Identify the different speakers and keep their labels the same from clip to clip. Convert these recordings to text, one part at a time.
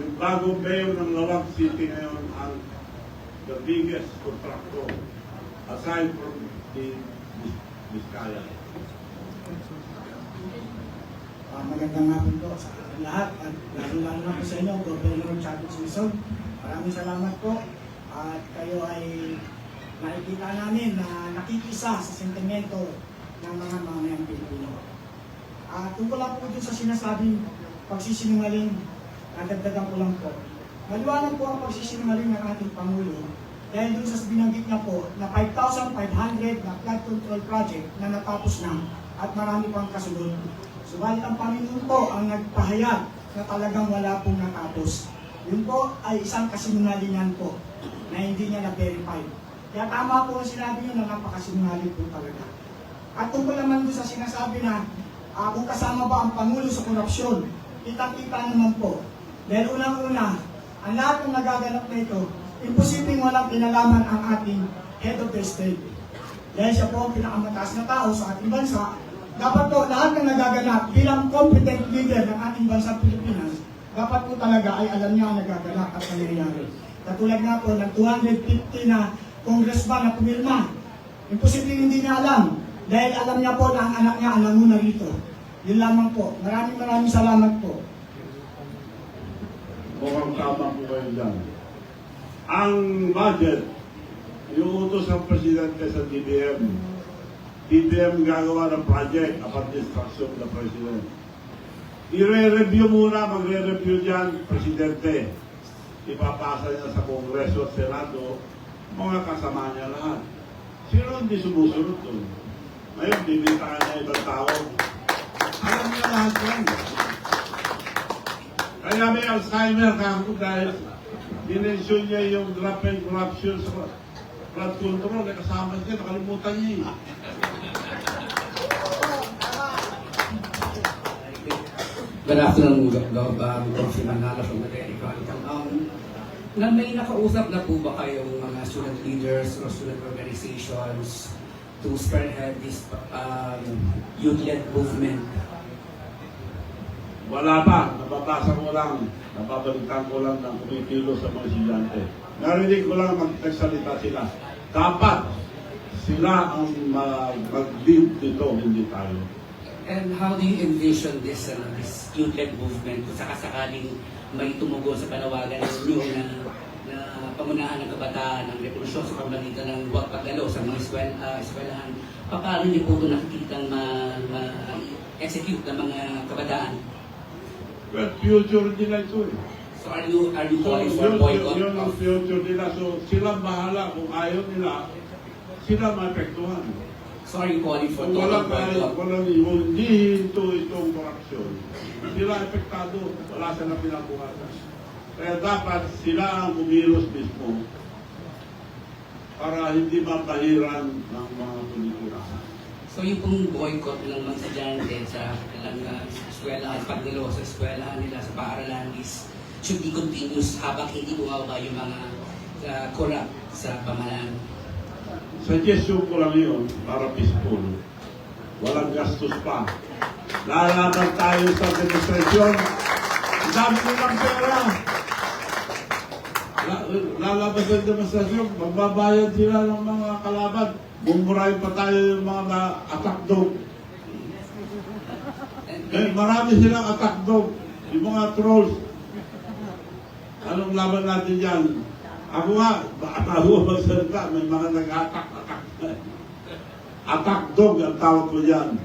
Speaker 1: Yung bagong mayor ng Lawag City ngayon ang the biggest contractor aside from the Vizcaya.
Speaker 2: Uh, magandang hapon po sa lahat at lalo-lalo na po sa inyo, Governor Chavez Luzon. Maraming salamat po at kayo ay nakikita namin na nakikisa sa sentimento ng mga mamayang Pilipino. At tungkol lang po dun sa sinasabing pagsisinungaling, nadagdagan ko lang po. Maliwanag po ang pagsisinungaling ng ating Pangulo dahil dun sa binanggit niya po na 5,500 na flood control project na natapos na at marami pang kasunod. Subalit ang Panginoon po ang nagpahayag na talagang wala pong natapos. Yun po ay isang kasinungalingan po na hindi niya na-verify. Kaya tama po ang sinabi niyo na napakasinungaling po talaga. At tungkol naman doon sa sinasabi na ah, kung kasama ba ang Pangulo sa korupsyon, kitang-kita naman po. Dahil unang-una, ang lahat ng nagaganap na ito, imposibleng walang kinalaman ang ating head of the state. Dahil siya po ang pinakamataas na tao sa ating bansa, dapat po lahat ng nagaganap bilang competent leader ng ating bansa Pilipinas, dapat po talaga ay alam niya ang nagaganap at nangyayari. Katulad nga po ng 250 na congressman na pumirma, imposible hindi niya alam dahil alam niya po na ang anak niya ang nanguna rito. Yun lamang po. Maraming maraming salamat po.
Speaker 1: Mukhang tama po kayo dyan. Ang budget, iuutos ng Presidente sa DBM. DBM gagawa ng project upon instruction ng President. I-re-review muna, magre-review dyan, Presidente. Ipapasa niya sa Kongreso at Senado, mga kasama niya lahat. Sino hindi sumusunod doon? Ngayon, bibitahan niya ibang tao. Alam niya lahat yan. Kaya may Alzheimer ka ako dahil dinensyon niya yung draft and corruption sa flood control. Kaya kasama siya, nakalimutan niya eh.
Speaker 3: Good afternoon, um, Congressman Nala from the Chronicle. Um, na may nakausap na po ba kayong mga student leaders or student organizations to spearhead this um, youth-led movement?
Speaker 1: Wala pa. Nababasa ko lang. Napabalitan ko lang ng kumikilo sa mga estudyante. Narinig ko lang mag nagsalita sila. Dapat sila ang ma- mag-lead dito, hindi tayo.
Speaker 3: And how do you envision this, uh, this youth-led movement kung sakasakaling may tumugon sa panawagan ninyo na, na pamunahan ng kabataan ng revolusyon sa pamamagitan ng huwag pagdalo sa mga eskwel, uh, eskwelahan? Paano niyo po ito nakikitang ma-execute ng mga kabataan?
Speaker 1: Well, future nila ito eh.
Speaker 3: So are you are you
Speaker 1: So,
Speaker 3: calling for
Speaker 1: yun,
Speaker 3: boycott
Speaker 1: yun ang future nila. So, sila bahala. Kung ayaw nila, sila maapektuhan.
Speaker 3: so are you calling for total
Speaker 1: walang,
Speaker 3: boycott?
Speaker 1: walang hindi hinto itong korupsyon, sila apektado, wala silang pinabuhasan. Kaya dapat sila ang kumilos mismo para hindi mapahiran ng mga tulikura.
Speaker 3: So yung pong boycott ng mga estudyante sa kanilang uh, eskwelahan, pagdalo sa eskwelahan nila sa paaralan is should be continuous habang hindi bumaba yung mga uh, corrupt sa pamahalaan.
Speaker 1: Suggestion ko lang yun para peaceful. Walang gastos pa. Lalaban tayo sa demonstrasyon. Ang dami nilang pera. La- Lalaban sa demonstrasyon, magbabayad sila ng mga kalaban. Bumurahin pa tayo mga na-attack dog. Eh, marami silang attack dog. Yung mga trolls. Anong laban natin dyan? Ako nga, ako magsalita, may mga nag-attack, attack. Dog ang tawag ko dyan.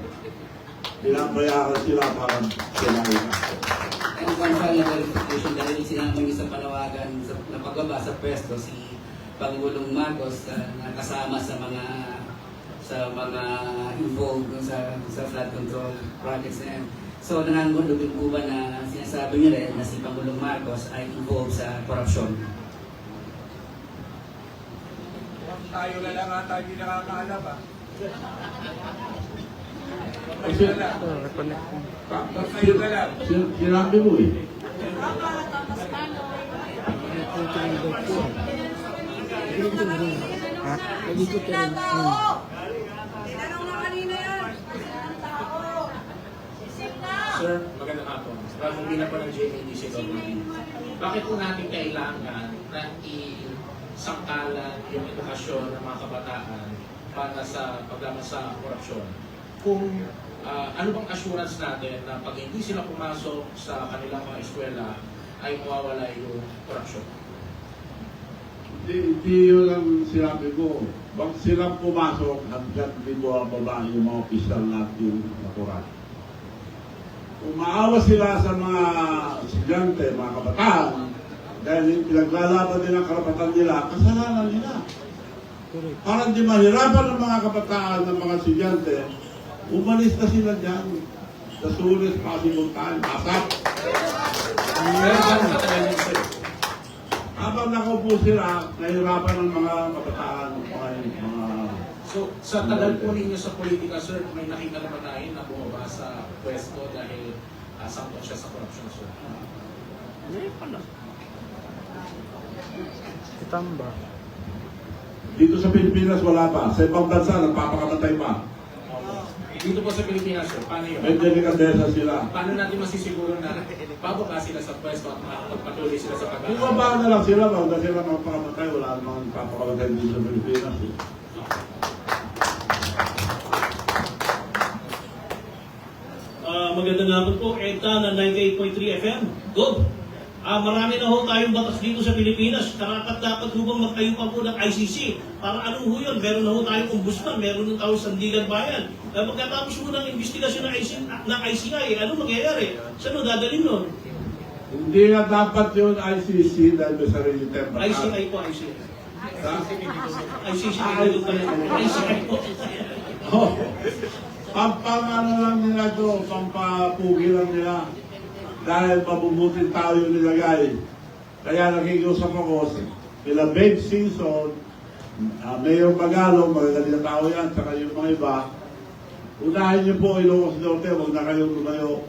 Speaker 1: Pinabayaran sila para sinabi ka.
Speaker 3: and one final clarification dahil sinama niyo sa panawagan sa, na pagbaba sa pwesto si Pangulong Marcos uh, nakasama sa mga sa mga involved sa sa flood control projects na yan. So nangangulugin po ba na sinasabi niyo rin na si Pangulong Marcos ay involved sa korupsyon?
Speaker 4: Tayo na lang ata hindi nakakaalam ah. Tayo na lang.
Speaker 1: ka-
Speaker 4: Tayo na lang.
Speaker 1: sin- sinabi mo eh.
Speaker 5: Ilang tao? Tinanong na kanina yan. Ilang tao? Isip na.
Speaker 4: Sir, magandang hapon.
Speaker 6: bago bilang po ng JMDC government. Bakit po natin kailangan na isangkalan yung edukasyon ng mga kabataan para sa paglaban sa korupsyon? Kung ah, ano bang assurance natin na pag hindi sila pumasok sa kanilang mga eskwela ay mawawala yung korupsyon?
Speaker 1: Hindi, yun ang sinabi ko. Pag silang pumasok, hanggang di bumababa yung mga opisyal natin nakurat. Kung maawa sila sa mga estudyante, mga kabataan, dahil pinaglalaban din ang karapatan nila, kasalanan nila. Para di mahirapan ng mga kabataan ng mga estudyante, umalis na sila dyan. The soonest possible time. Asap.
Speaker 6: Katagal yun, sir?
Speaker 1: Habang nakaupo sila, nahirapan ng mga kabataan, mga, mga
Speaker 6: So, sa tagal po ninyo sa politika, sir, may nakita na ba tayo na bumaba sa pwesto dahil uh, sangkot siya sa corruption, sir?
Speaker 5: Kitamba.
Speaker 1: Dito sa Pilipinas, wala pa. Sa ibang bansa, nagpapakamatay pa.
Speaker 6: Dito po sa Pilipinas, sir, paano yun?
Speaker 1: May delikadesa sila.
Speaker 6: Paano natin masisiguro na bababa sila sa pwesto at makakapagpatuloy sila sa
Speaker 1: Kung
Speaker 6: pag-aaral?
Speaker 1: babaan na lang sila, wag na sila magpakamatay, wala namang papakamatay dito sa Pilipinas. Eh.
Speaker 7: Ah, magandang hapon po, ETA na 98.3 FM. Good. Ah, marami na ho tayong batas dito sa Pilipinas. Karapat dapat ho bang magtayo pa po ng ICC? Para ano ho yun? Meron na ho tayong ombudsman, meron na tayong sandigan bayan. Ah, pagkatapos ho ng investigasyon ng, IC, ng ICI, ano mangyayari? Saan ho dadalhin nun?
Speaker 1: Hindi na dapat yun ICC dahil may sarili batas.
Speaker 7: ICI po, ICI. ICC, ICI po.
Speaker 1: Oh. Lang nila to, pampapugi lang nila. Dahil mabubuting tao yung nilagay. Kaya nakikiusap ako, sila Babe Simpson, uh, Mayor Magalong, magagaling na tao yan, saka yung mga iba, unahin niyo po Ilocos Norte, huwag na kayong lumayo.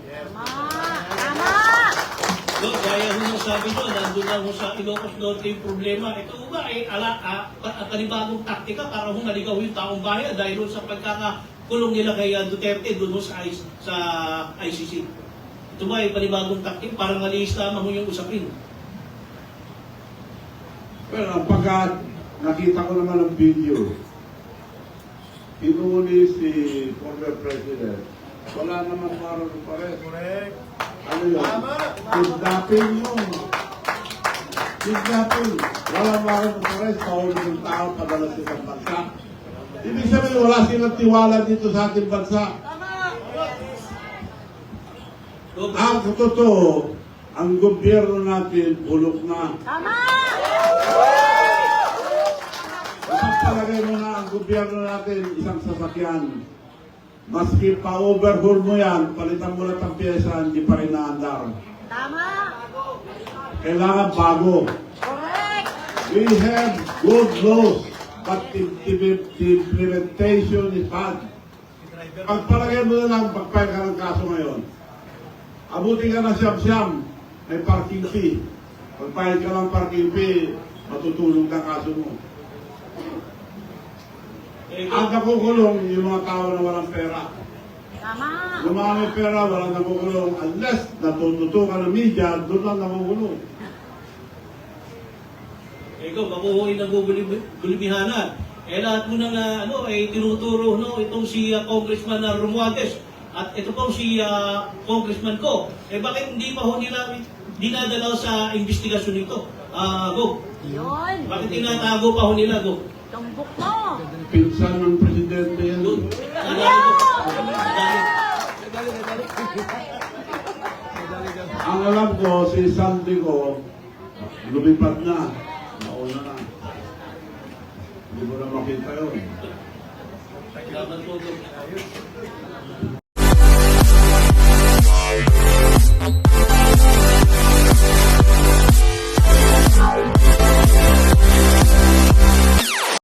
Speaker 7: No, gaya ho ng sabi nyo, nandun lang ho sa Ilocos Norte yung problema. Ito ho ba ay ala, ah, pa- panibagong taktika para ho naligaw yung taong bayan dahil ho sa pagkakakulong nila kay ah, Duterte doon ho sa, sa ICC. Ito ba ay panibagong taktik? Parang maliis lamang ho yung usapin.
Speaker 1: Pero pagka nakita ko naman ang video, pinuli si former president, wala naman parang pares.
Speaker 4: Correct.
Speaker 1: Ano yun?
Speaker 4: Tama.
Speaker 1: Kidnapping yun. Kidnapping. Wala parang pares, paulit ng tao, padala sa bansa. Ibig sabihin, wala silang tiwala dito sa ating bansa. Ang totoo, ang gobyerno natin bulok na. Ipagpalagay mo na ang gobyerno natin isang sasakyan. Maski pa-overhaul mo yan, palitan mo lang ang pyesa, hindi pa rin naandar.
Speaker 5: Tama!
Speaker 1: Kailangan bago.
Speaker 5: Correct!
Speaker 1: We have good laws, but the, the, the implementation is bad. Pagpalagay mo na lang, pagpahal ka ng kaso ngayon. Abuti ka ng siyam-siyam, may parking fee. Pagpahal ka ng parking fee, matutulog na kaso mo.
Speaker 7: eh,
Speaker 1: Ang nakukulong yung mga tao na walang pera.
Speaker 5: Tama!
Speaker 1: Yung mga may pera, walang nakukulong. Unless natututukan ng media, doon lang nakukulong.
Speaker 7: ikaw, makuhuin ng gulibihanan. Eh lahat mo nang ah, ano, eh, tinuturo no, itong si ah, Congressman na Romualdez. At ito po si ah, Congressman ko. Eh bakit hindi pa ho nila dinadalaw sa investigasyon nito? Ah, go.
Speaker 5: Yun!
Speaker 7: Bakit tinatago pa ho nila, go?
Speaker 5: Tumbok mo!
Speaker 1: Pinsan ng presidente yan.
Speaker 7: Go. Nadali ko. Nadali.
Speaker 1: Ang alam ko, si Sandy ko, lumipad na. Nauna na. Hindi mo na makita yun.
Speaker 7: Salamat po, go.